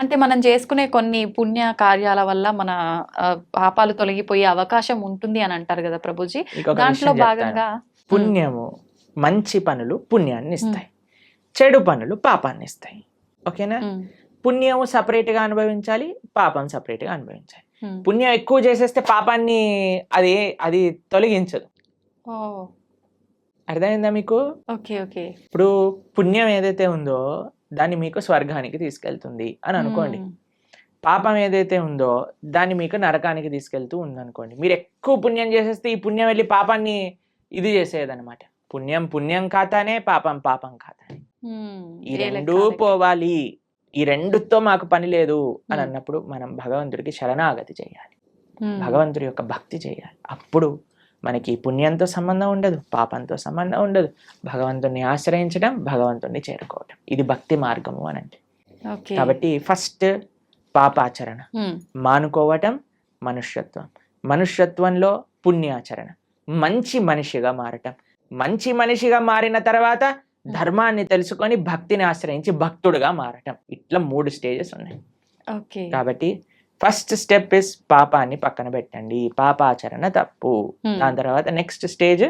అంటే మనం చేసుకునే కొన్ని పుణ్య కార్యాల వల్ల మన పాపాలు తొలగిపోయే అవకాశం ఉంటుంది అని అంటారు కదా ప్రభుజీ. దాంట్లో. భాగంగా పుణ్యము మంచి పనులు పుణ్యాన్ని ఇస్తాయి. చెడు పనులు పాపాన్ని ఇస్తాయి. ఓకేనా? ఉమ్, పుణ్యం separate గా అనుభవించాలి పాపం separate గా అనుభవించాలి. పుణ్యం ఎక్కువ చేసేస్తే పాపాన్ని అది అది తొలగించదు. అర్థమైందా మీకు? Okay okay. ఇప్పుడు పుణ్యం ఏదైతే ఉందో దాన్ని మీకు స్వర్గానికి తీసుకెళ్తుంది అని అనుకోండి. పాపం ఏదైతే ఉందో దాన్ని మీకు నరకానికి తీసుకెళ్తూ ఉందనుకోండి. మీరు ఎక్కువ పుణ్యం చేసేస్తే ఈ పుణ్యం వెళ్ళి పాపాన్ని ఇది చేసేదన్నమాట. పుణ్యం పుణ్యం ఖాతానే పాపం పాపం ఖాతానే ఈ రెండూ? పోవాలి. ఈ రెండుతో మాకు పని లేదు అని. అన్నప్పుడు మనం భగవంతుడికి శరణాగతి చేయాలి. భగవంతుడి యొక్క భక్తి చేయాలి. అప్పుడు మనకి పుణ్యంతో సంబంధం ఉండదు పాపంతో సంబంధం ఉండదు. భగవంతుడిని ఆశ్రయించడం భగవంతుడిని చేరుకోవడం ఇది భక్తి మార్గము అని అంటే కాబట్టి ఫస్ట్ పాపాచరణ. మానుకోవటం మనుష్యత్వం. మనుష్యత్వంలో పుణ్యాచరణ. మంచి మనిషిగా మారటం. మంచి మనిషిగా మారిన తర్వాత ధర్మాన్ని తెలుసుకొని భక్తిని ఆశ్రయించి భక్తుడుగా మారటం. ఇట్లా మూడు స్టేజెస్ ఉన్నాయి. కాబట్టి ఫస్ట్ స్టెప్ ఇస్ పాపాన్ని పక్కన పెట్టండి. పాపాచరణ తప్పు. ఉమ్, దాని తర్వాత నెక్స్ట్ స్టేజ్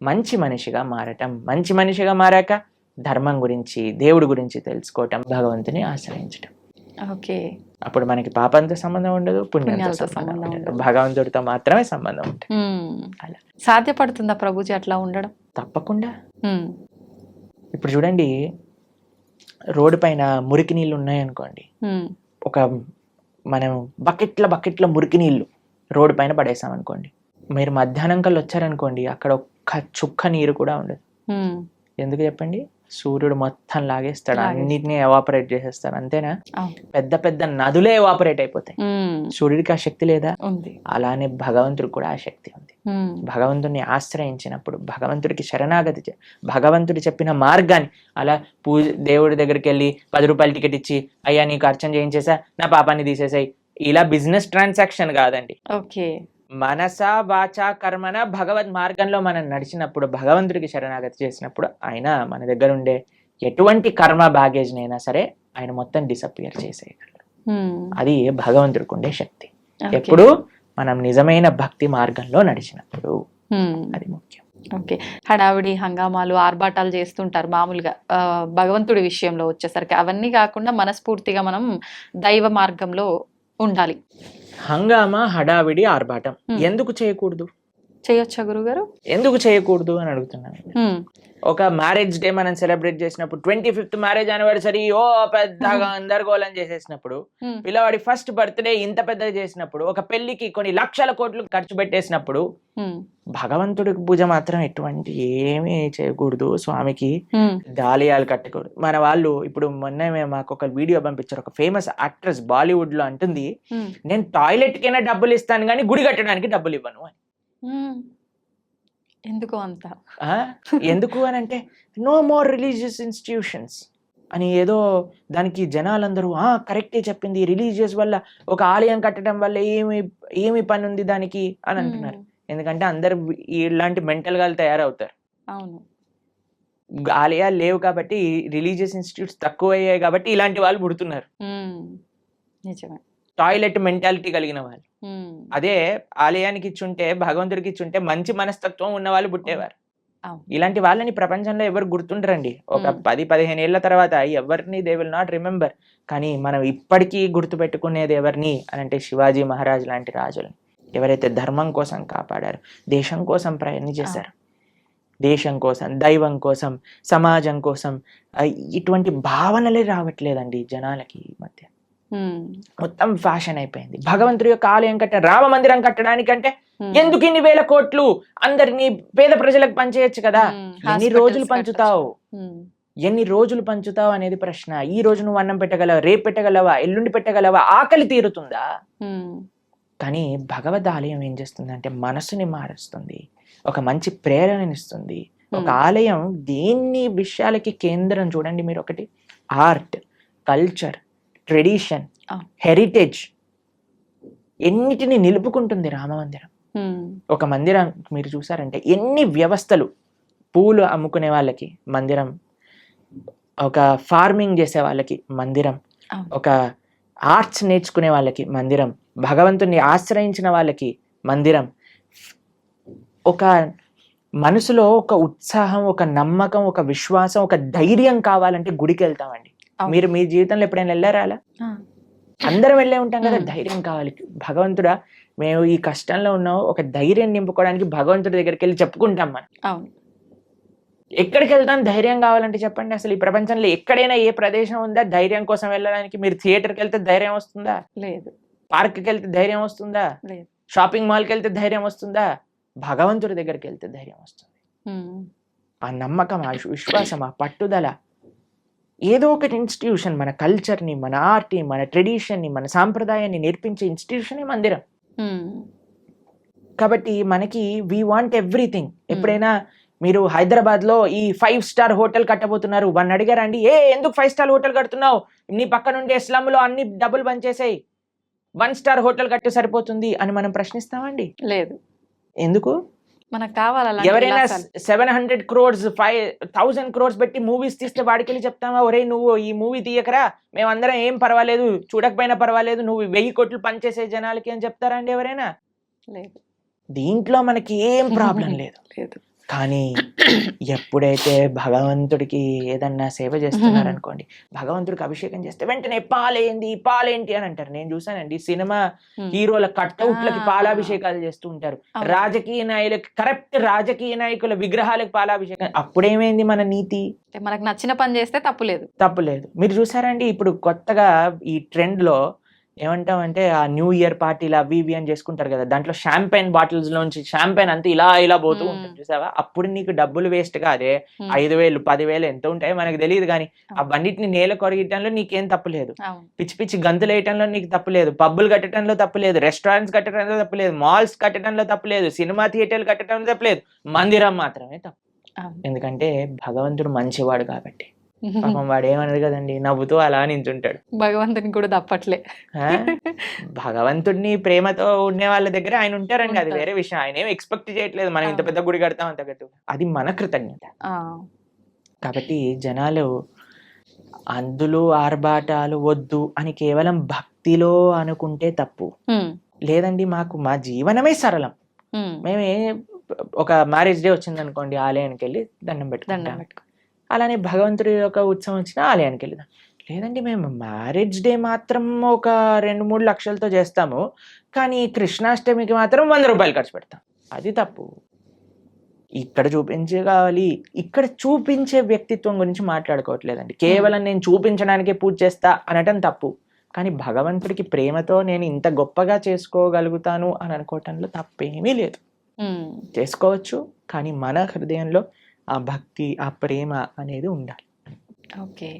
మంచి మనిషిగా మారటం. మంచి మనిషిగా మారాక ధర్మం గురించి దేవుడి గురించి తెలుసుకోవటం భగవంతుని ఆశ్రయించటం. ఓకే. అప్పుడు మనకి పాపంతో సంబంధం ఉండదు పుణ్యంతో సంబంధం ఉండదు. భగవంతుడితో మాత్రమే సంబంధం ఉంటుంది. ఉమ్, అలా. సాధ్యపడుతుందా ప్రభుజీ అట్లా ఉండడం? తప్పకుండా. ఉమ్, ఇప్పుడు చూడండి రోడ్డు పైన మురికి నీళ్ళు ఉన్నాయనుకోండి. ఒక మనం బకెట్ల బకెట్ల మురికి నీళ్ళు రోడ్డు పైన పడేసాం అనుకోండి. మీరు మధ్యాహ్నం కల్లా వచ్చారనుకోండి అక్కడ ఒక్క చుక్క నీరు కూడా ఉండదు. ఎందుకు చెప్పండి? సూర్యుడు మొత్తం లాగేస్తాడు. అన్నిటినీ ఎవాపరేట్ చేసేస్తాడు అంతేనా. పెద్ద పెద్ద నదులే ఎవాపరేట్ అయిపోతాయి. సూర్యుడికి ఆ శక్తి లేదా? అలానే భగవంతుడికి కూడా ఆ శక్తి భగవంతుడిని ఆశ్రయించినప్పుడు భగవంతుడికి శరణాగతి భగవంతుడు చెప్పిన మార్గాన్ని అలా పూజ దేవుడి దగ్గరికి వెళ్ళి పది రూపాయలు టికెట్ ఇచ్చి అయ్యా నీకు అర్చన చేయించేసా నా పాపాన్ని తీసేసాయి. ఇలా బిజినెస్ ట్రాన్సాక్షన్ కాదండి. ఓకే. మనస వాచ కర్మన భగవద్ మార్గంలో మనం నడిచినప్పుడు భగవంతుడికి శరణాగతి చేసినప్పుడు ఆయన మన దగ్గర ఉండే ఎటువంటి కర్మ బ్యాగేజ్ అయినా సరే ఆయన మొత్తం డిసప్పియర్ చేసేయగలరు అది భగవంతుడికి ఉండే శక్తి. ఎప్పుడు మనం నిజమైన భక్తి మార్గంలో నడిచినప్పుడు అది ముఖ్యం. ఓకే. హడావిడి హంగామాలు ఆర్భాటాలు చేస్తుంటారు మామూలుగా. భగవంతుడి విషయంలో వచ్చేసరికి అవన్నీ కాకుండా మనస్ఫూర్తిగా మనం దైవ మార్గంలో ఉండాలి. హంగామా హడావిడి ఆర్భాటం. ఎందుకు చేయకూడదు? చేయొచ్చా గురుగారు? ఎందుకు చేయకూడదు అని అడుగుతున్నాను ఒక మ్యారేజ్ డే మనం సెలబ్రేట్ చేసినప్పుడు ట్వంటీ ఫిఫ్త్ మ్యారేజ్ యానివర్సరీ ఓ పెద్దగా గందరగోళం చేసేసినప్పుడు పిల్లవాడి ఫస్ట్ బర్త్డే ఇంత పెద్దగా చేసినప్పుడు ఒక పెళ్ళికి కొన్ని లక్షల కోట్లు ఖర్చు పెట్టేసినప్పుడు భగవంతుడికి పూజ మాత్రం ఎటువంటి ఏమీ చేయకూడదు స్వామికి దాలియాలు కట్టకూడదు. మన వాళ్ళు ఇప్పుడు మొన్న మాకు ఒక వీడియో పంపించారు ఒక ఫేమస్ యాక్ట్రెస్ బాలీవుడ్లో అంటుంది నేను టాయిలెట్ కైనా డబ్బులు ఇస్తాను కానీ గుడి కట్టడానికి డబ్బులు ఇవ్వను అని. ఎందుకు అంత? ఆ? ఎందుకు అని అంటే నో మోర్ రిలీజియస్ ఇన్స్టిట్యూషన్స్ అని ఏదో దానికి జనాలందరూ ఆ కరెక్టే చెప్పింది. రిలీజియస్ వల్ల ఒక ఆలయం కట్టడం వల్ల ఏమి ఏమి పని ఉంది దానికి? అని అంటున్నారు. ఎందుకంటే అందరు ఇలాంటి మెంటల్గా తయారవుతారు. అవును. ఆలయాలు లేవు కాబట్టి రిలీజియస్ ఇన్స్టిట్యూట్స్ తక్కువ అయ్యాయి కాబట్టి ఇలాంటి వాళ్ళు పుడుతున్నారు. నిజమే. టాయిలెట్ మెంటాలిటీ కలిగిన వాళ్ళు. అదే ఆలయానికి ఇచ్చుంటే భగవంతుడికి ఇచ్చుంటే మంచి మనస్తత్వం ఉన్న వాళ్ళు పుట్టేవారు. ఇలాంటి వాళ్ళని ప్రపంచంలో ఎవరు గుర్తుండరండి. ఒక. పది పదిహేను ఏళ్ళ తర్వాత ఎవరిని దే విల్ నాట్ రిమెంబర్ కానీ మనం ఇప్పటికీ గుర్తు పెట్టుకునేది ఎవరిని అని అంటే శివాజీ మహారాజ్ లాంటి రాజులని. ఎవరైతే ధర్మం కోసం కాపాడారు దేశం కోసం ప్రయత్నం చేశారు దేశం కోసం దైవం కోసం సమాజం కోసం ఇటువంటి భావనలే రావట్లేదండి జనాలకి ఈ మధ్య. మొత్తం ఫ్యాషన్ అయిపోయింది. భగవంతుడి యొక్క ఆలయం కట్ట రామ మందిరం కట్టడానికంటే ఎందుకు ఇన్ని వేల కోట్లు అందరినీ పేద ప్రజలకు పంచేయచ్చు కదా? ఎన్ని రోజులు. పంచుతావు? ఎన్ని రోజులు పంచుతావు అనేది ప్రశ్న. ఈ రోజు నువ్వు అన్నం పెట్టగలవా రేపు పెట్టగలవా ఎల్లుండి పెట్టగలవా ఆకలి తీరుతుందా? కానీ భగవద్ ఆలయం ఏం చేస్తుంది అంటే మనసుని మారుస్తుంది. ఒక మంచి ప్రేరణనిస్తుంది. ఒక. ఆలయం దేన్ని విషయాలకి కేంద్రం చూడండి మీరు ఒకటి ఆర్ట్ కల్చర్ ట్రెడిషన్. హెరిటేజ్ ఎన్నిటిని నిలుపుకుంటుంది రామ మందిరం ఉమ్, ఒక మందిరం మీరు చూసారంటే ఎన్ని వ్యవస్థలు పూలు అమ్ముకునే వాళ్ళకి మందిరం ఒక ఫార్మింగ్ చేసే వాళ్ళకి మందిరం. ఒక ఆర్ట్స్ నేర్చుకునే వాళ్ళకి మందిరం భగవంతుని ఆశ్రయించిన వాళ్ళకి మందిరం ఒక మనసులో ఒక ఉత్సాహం ఒక నమ్మకం ఒక విశ్వాసం ఒక ధైర్యం కావాలంటే గుడికి వెళ్తామండి. మీరు మీ జీవితంలో ఎప్పుడైనా వెళ్ళారా అలా అందరం వెళ్ళే ఉంటాం కదా. ధైర్యం కావాలి. భగవంతుడా మేము ఈ కష్టంలో ఉన్నాం ఒక ధైర్యం నింపుకోవడానికి భగవంతుడి దగ్గరికి వెళ్ళి చెప్పుకుంటాం మనం. ఎక్కడికి వెళ్తాం? ధైర్యం కావాలంటే చెప్పండి అసలు ఈ ప్రపంచంలో ఎక్కడైనా ఏ ప్రదేశం ఉందా? ధైర్యం కోసం వెళ్ళడానికి మీరు థియేటర్కి వెళ్తే ధైర్యం వస్తుందా? లేదు. పార్క్కి వెళ్తే ధైర్యం వస్తుందా? లేదు. షాపింగ్ మాల్కి వెళ్తే ధైర్యం వస్తుందా? భగవంతుడి దగ్గరికి వెళ్తే ధైర్యం వస్తుంది. ఆ నమ్మకం ఆ విశ్వాసం ఆ పట్టుదల ఏదో ఒకటి ఇన్స్టిట్యూషన్ మన కల్చర్ని మన ఆర్ట్ని మన ట్రెడిషన్ని మన సాంప్రదాయాన్ని నేర్పించే ఇన్స్టిట్యూషనే మందిరం. ఉమ్, కాబట్టి మనకి వి వాంట్ ఎవ్రీథింగ్ ఎప్పుడైనా మీరు హైదరాబాద్లో ఈ ఫైవ్ స్టార్ హోటల్ కట్టబోతున్నారు వన్ అడిగారండి ఏ ఎందుకు ఫైవ్ స్టార్ హోటల్ కడుతున్నావు? నీ పక్క నుండి స్లమ్లో అన్ని డబ్బులు బంచేసాయి వన్ స్టార్ హోటల్ కట్టు సరిపోతుంది అని మనం ప్రశ్నిస్తామండి. లేదు. ఎందుకు? మనకు కావాలి ఎవరైనా. Seven hundred crores five thousand crores పెట్టి మూవీస్ తీస్తే వాడికి వెళ్ళి చెప్తామా ఒరే నువ్వు ఈ మూవీ తీయకరా. మేమందరం ఏం పర్వాలేదు చూడకపోయినా పర్వాలేదు నువ్వు వెయ్యి కోట్లు పనిచేసే జనాలకి అని చెప్తారా అండి ఎవరైనా? లేదు. దీంట్లో మనకి ఏం ప్రాబ్లం లేదు. లేదు. కానీ ఎప్పుడైతే భగవంతుడికి ఏదన్నా సేవ చేస్తున్నారు అనుకోండి భగవంతుడికి అభిషేకం చేస్తే వెంటనే పాలేంది పాలేంటి అని అంటారు. నేను చూసానండి సినిమా హీరోల కట్అవుట్లకి. పాలాభిషేకాలు చేస్తూ ఉంటారు. రాజకీయ నాయకులకి కరెక్ట్ రాజకీయ నాయకుల విగ్రహాలకు పాలాభిషేకం అప్పుడేమైంది మన నీతి? మనకు నచ్చిన పని చేస్తే తప్పు లేదు. తప్పు లేదు. మీరు చూసారండి ఇప్పుడు కొత్తగా ఈ ట్రెండ్లో ఏమంటామంటే ఆ న్యూ ఇయర్ పార్టీలు అవి ఇవి అని చేసుకుంటారు కదా దాంట్లో షాంపైన్ బాటిల్స్ లోంచి షాంపైన్ అంతా ఇలా ఇలా పోతూ. ఉంటుంది చూసావా? అప్పుడు నీకు డబ్బులు వేస్ట్ కాదే ఐదు వేలు పదివేలు ఎంత ఉంటాయో మనకు తెలియదు కానీ అవును. అవన్నిటిని నేల కొరగటంలో నీకేం తప్పు లేదు. అవును. పిచ్చి పిచ్చి గంతులు వేయటంలో నీకు తప్పు లేదు. పబ్బులు కట్టడంలో తప్పు లేదు. రెస్టారెంట్స్ కట్టడంలో తప్పు లేదు. మాల్స్ కట్టడంలో తప్పు లేదు. సినిమా థియేటర్లు కట్టడంలో తప్పు లేదు. మందిరం మాత్రమే తప్పు. ఎందుకంటే భగవంతుడు మంచివాడు కాబట్టి. పాపం వాడు కదండి నవ్వుతూ అలా నించుంటాడు. భగవంతుని కూడా తప్పట్లే? భగవంతుడిని ప్రేమతో ఉండే వాళ్ళ దగ్గర ఆయన ఉంటారండి అది. వేరే విషయం. ఆయన ఏం ఎక్స్పెక్ట్ చేయట్లేదు మనం ఇంత. పెద్ద గుడి కడతాం అంత కట్టు. అది మన కృతజ్ఞత. కాబట్టి జనాలు అందులో ఆర్భాటాలు వద్దు అని కేవలం భక్తిలో అనుకుంటే తప్పు. లేదండి మాకు మా జీవనమే సరళం. మేమే ఒక మ్యారేజ్ డే వచ్చింది అనుకోండి ఆలయానికి వెళ్ళి దండం పెట్టుకుంటాం. పెట్టుకో అలానే భగవంతుడి యొక్క ఉత్సవం వచ్చినా ఆలయానికి వెళ్దాం లేదండి మేము మ్యారేజ్ డే మాత్రం ఒక రెండు మూడు లక్షలతో చేస్తాము. కానీ కృష్ణాష్టమికి మాత్రం వంద రూపాయలు ఖర్చు పెడతాం. అది తప్పు. ఇక్కడ చూపించే కావాలి. ఇక్కడ చూపించే వ్యక్తిత్వం గురించి మాట్లాడుకోవట్లేదండి. కేవలం నేను చూపించడానికే పూజ చేస్తా అనటం తప్పు. కానీ భగవంతుడికి ప్రేమతో నేను ఇంత గొప్పగా చేసుకోగలుగుతాను అని అనుకోవటంలో తప్పేమీ లేదు. చేసుకోవచ్చు. కానీ మన హృదయంలో ఆ భక్తి ఆ ప్రేమ అనేది ఉండాలి. ఓకే.